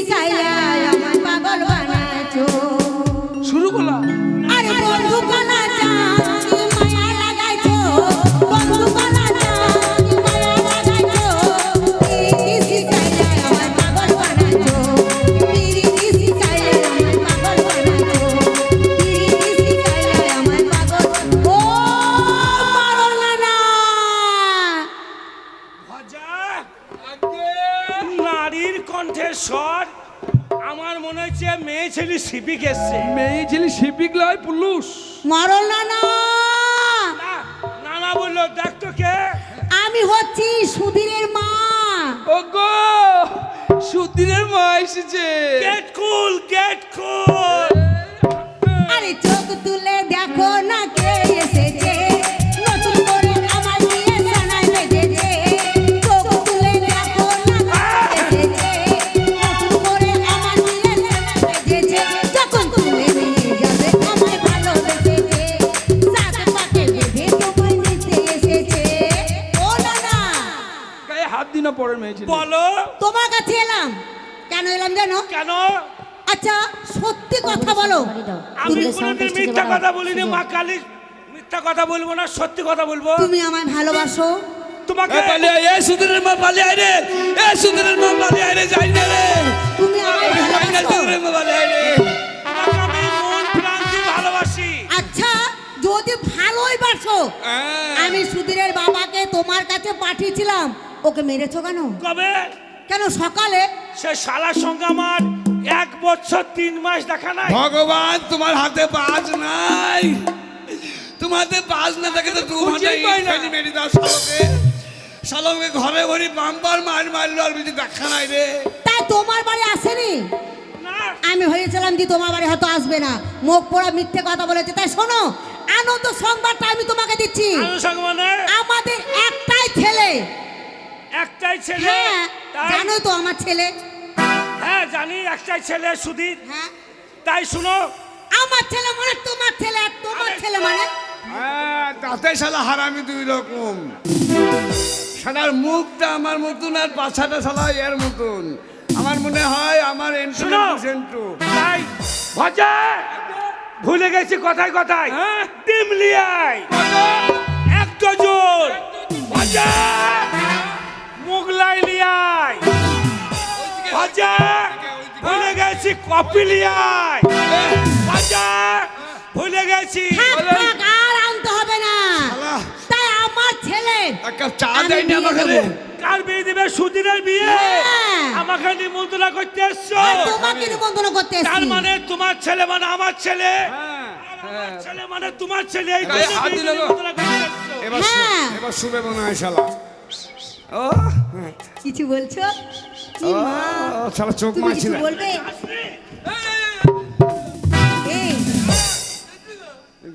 你看一 Seebeck এসছে। মেয়ে ছেলে শিবিক লয় পুলুস মারো না না না, না না বলল দেখ তো কে? আমি হচ্ছি সুধীরের মা। ও গো সুধীরের মা এসেছে। গেট কুল গেট কুল আরে চোখ কেন? আচ্ছা সত্যি কথা বলো। আমি কোনোদিন মিথ্যা কথা বলিনি মা কালী। মিথ্যা কথা বলব না সত্যি কথা বলব। তুমি আমায় ভালোবাসো। তোমাকে এ পালিয়ে আয়, এ সুদিনের মা পালিয়ে আয় রে। এ সুদিনের মা পালিয়ে আয় রে যাই না রে। তুমি আমায় যাই না ভালোবাসো সুদিনের মা পালিয়ে আয় রে। আমি মন প্রাণ দিয়ে ভালোবাসি। আচ্ছা যদি ভালোই বাসো হ্যাঁ। আমি সুধীরের বাবাকে তোমার কাছে পাঠিয়েছিলাম। ওকে মেরেছো কেন? কবে? কেন সকালে? সে শালার সঙ্গে আমার এক বছর তিন মাস দেখা নাই। ভগবান তোমার হাতে পাঁচ নাই। তোমার হাতে পাঁচ না থাকে তো না। ইট মেরে দাও শালকে। শালকে ঘরে ঘরে বাম্পার মার মারলো আর কিছু দেখা নাই রে। তাই তোমার বাড়ি আসেনি? না। আমি হয়েছিলাম যে তোমার বাড়ি হয়তো আসবে না। মুখ পোড়া মিথ্যে কথা বলেছে। তাই শোনো আনন্দ সংবাদটা আমি তোমাকে দিচ্ছি। আনন্দ মানে? আমাদের একটাই ছেলে। একটাই ছেলে হ্যাঁ জানো তো আমার ছেলে। হ্যাঁ জানি একটাই ছেলে সুধীর হ্যাঁ। তাই শুনো। আমার ছেলে মানে তোমার ছেলে আর তোমার ছেলে মানে? হ্যাঁ তাতে শালা হারামি দুই রকম। শালার মুখটা আমার মতন আর পাছাটা শালা এর মতন। আমার মনে হয় আমার এন্টু শোনো। সেন্টু তাই ভজা। ভুলে গেছি কথায় কথায়। হ্যাঁ? ডিমলিয়াই এক ডজন ভজা। মুগলাই লিয়াই ভজা ভুলে গেছি কপি লিয়াই ভজা ভুলে গেছি। আর আনতে হবে না। তাই আমার ছেলে এক কাপ চা আমাকে কার বিয়ে দিবে? সুদিনের বিয়ে। হ্যাঁ। আমাকে নিমন্ত্রণ করতে এসছো। আর তোমাকে নিমন্ত্রণ করতে তার মানে তোমার ছেলে মানে আমার ছেলে। হ্যাঁ, ছেলে মানে তোমার ছেলে। এই এসছো। এবার হ্যাঁ। শু- এবার শুবে মনে হয় শালা। ও কিছু বলছো? কি মা? শালা চোখ মারছিল বলবে? এই।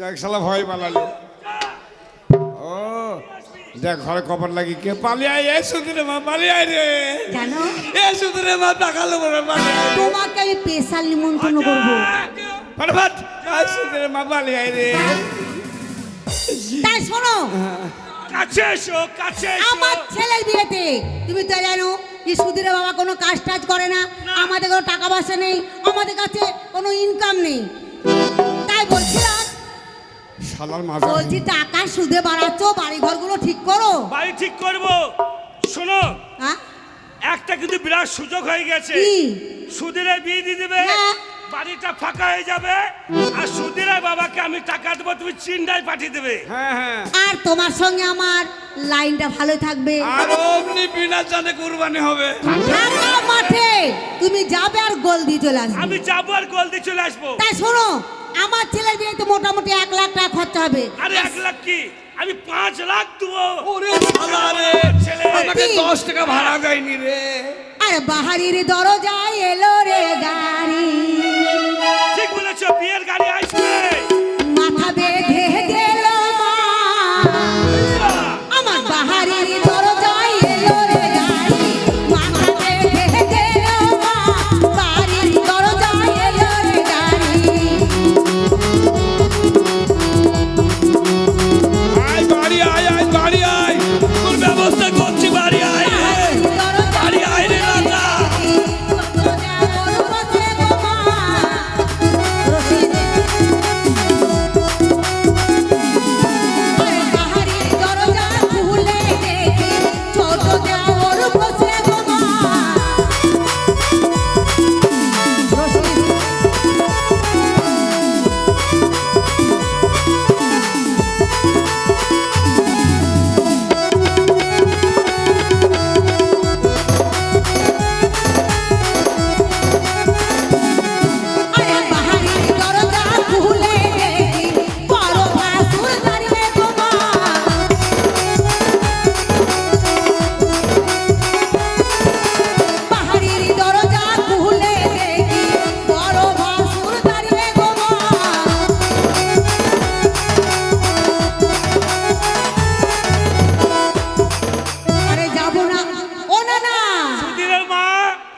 দেখ শালা ভয় পালালে। ও দেখ ঘরে কপার লাগি কে? পালিয়ে আয় এ সুদিরে মা পালিয়ে আয় রে। জানো? এ সুদিরে মা টাকা লোক পালিয়ে আয় তোমাকে আমি স্পেশাল নিমন্ত্রণ করব। ফটাফট এ সুদিরে মা পালিয়ে আয় রে। তাই শোনো। কাছে এসো কাছে এসো আমার ছেলের বিয়েতে। তুমি তো জানো যে সুধীরের বাবা কোনো কাজ টাজ করে না। আমাদের কোনো টাকা পয়সা নেই। আমাদের কাছে কোনো ইনকাম নেই। তাই বলছিলাম শালার মাজা বলছি টাকা সুদে বাড়াচ্ছ বাড়ি ঘরগুলো ঠিক করো। বাড়ি ঠিক করব। শোনো হ্যাঁ? একটা কিন্তু বিরাট সুযোগ হয়ে গেছে। সুদিনের বিয়ে দিয়ে দিবে। হ্যাঁ। বাড়িটা ফাঁকা হয়ে যাবে আর সুদিনের বাবাকে আমি টাকা দেবো তুমি চিন্তায় পাঠিয়ে দেবে। হ্যাঁ হ্যাঁ। আর তোমার সঙ্গে আমার লাইনটা ভালো থাকবে। আর অমনি বিনা জানে কুরবানি হবে। ফাঁকা মাঠে তুমি যাবে আর গোল দিয়ে চলে আসবে। আমি যাব আর গোল দিয়ে চলে আসব। তাই শোনো আমার ছেলের বিয়েতে মোটামুটি এক লাখ টাকা খরচা হবে। আরে এক লাখ কি? আমি পাঁচ লাখ দেবো। ওরে শালা রে ছেলে। আমাকে দশ টাকা ভাড়া দেয়নি রে। আর বাহারির দরজায় এলো রে গাড়ি।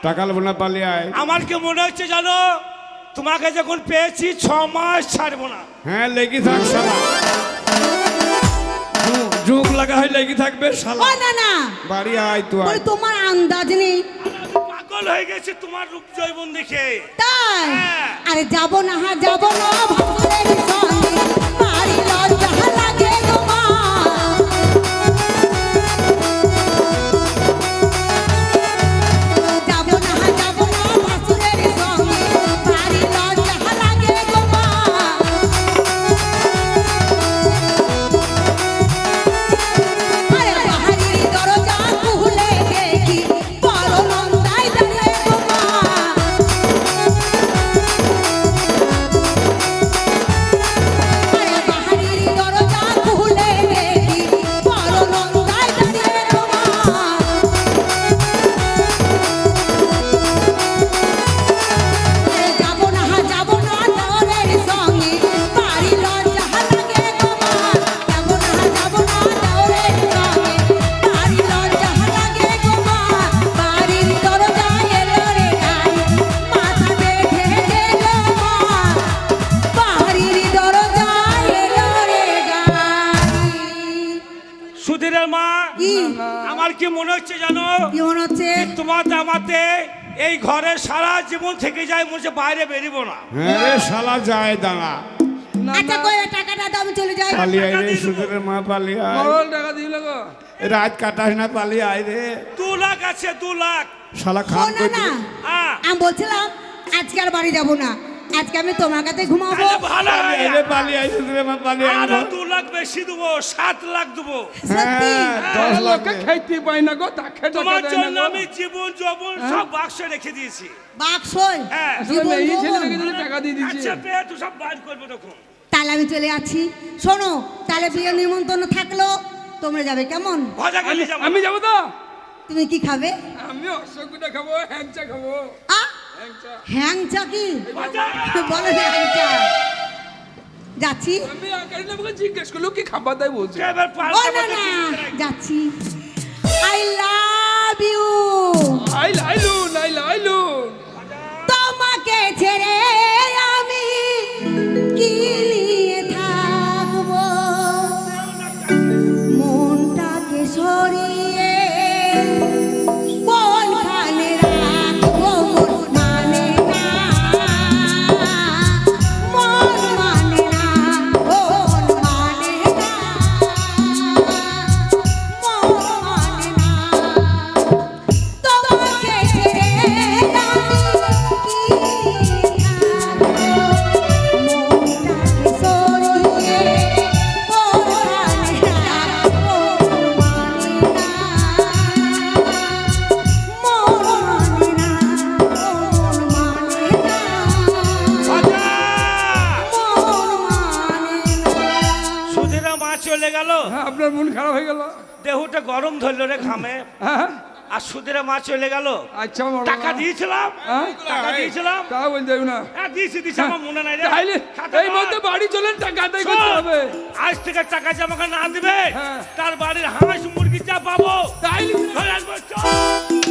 টাকা লোক না পালিয়ে আয় আমার কি মনে হচ্ছে জানো? তোমাকে যখন পেয়েছি ছ মাস ছাড়বো না। হ্যাঁ লেগে থাক শালা। জুক লাগা হয় লেগে থাকবে শালা। ও না না। বাড়ি আয় তুই। বলে তোমার আন্দাজ নেই। পাগল হয়ে গেছে তোমার রূপ জৈবন দেখে। তাই? হ্যাঁ। আরে যাব না হা যাব না কি মনে হচ্ছে জানো? কি মনে হচ্ছে? তোমার দামাতে এই ঘরে সারা জীবন থেকে যায় মনে বাইরে বেরিব না। হ্যাঁ শালা যায় দাঁড়া। আচ্ছা কই টাকাটা দাও আমি চলে যাই। পালিয়ে আয় রে সুদের মা পালিয়ে আয়। মরল টাকা দিল গো রাত কাটাস না পালিয়ে আয় রে। দু লাখ আছে দু লাখ। শালা ও খান না না। আমি বলছিলাম আজকে আর বাড়ি যাব না। আজকে আমি তোমার কাছে ঘুমাবো। তাহলে ভালো পালিয়ে রে মা পালিয়ে আরও লাখ বেশি দেবো সাত লাখ দেবো। সত্যি? হ্যাঁ দশ লাখ খাইতে পাই না গো তাকে টাকা তোমার জন্য না আমি জীবন যৌবন সব বাক্সে রেখে দিয়েছি। বাক্সই? হ্যাঁ। এই ছেলেটাকে যদি টাকা দিয়ে দিচ্ছি আচ্ছা পেয়ে সব বাইর করব তখন। তাহলে আমি চলে যাচ্ছি। শোনো তাহলে বিয়ে নিমন্ত্রণ থাকল। তোমরা যাবে কেমন? আমি যাব। তো? তুমি কি খাবে? আমি অশোকটা খাব হ্যাংচা খাব। আ হ্যাংচা কি? বলে হ্যাংচা। যাচ্ছি। আমি আকারে না বলে জিজ্ঞেস করল কি খাবার দেয় বলছে? এবার পাল্টা না না যাচ্ছি। I love you I love you I love তোমাকে গরম ধরলো রে ঘামে। হ্যাঁ? আর সুদের মা চলে গেল। আচ্ছা টাকা দিয়েছিলাম। হ্যাঁ? টাকা দিয়েছিলাম। তা বল দেব না। হ্যাঁ দিয়েছি দিছি আমার মনে নাই রে। তাইলে এই মধ্যে বাড়ি চলেন টাকা দেই করতে হবে। আজ থেকে টাকা জমা না দিবে। হ্যাঁ। তার বাড়ির হাঁস মুরগি যা পাবো তাইলে ধরে আসব, চল।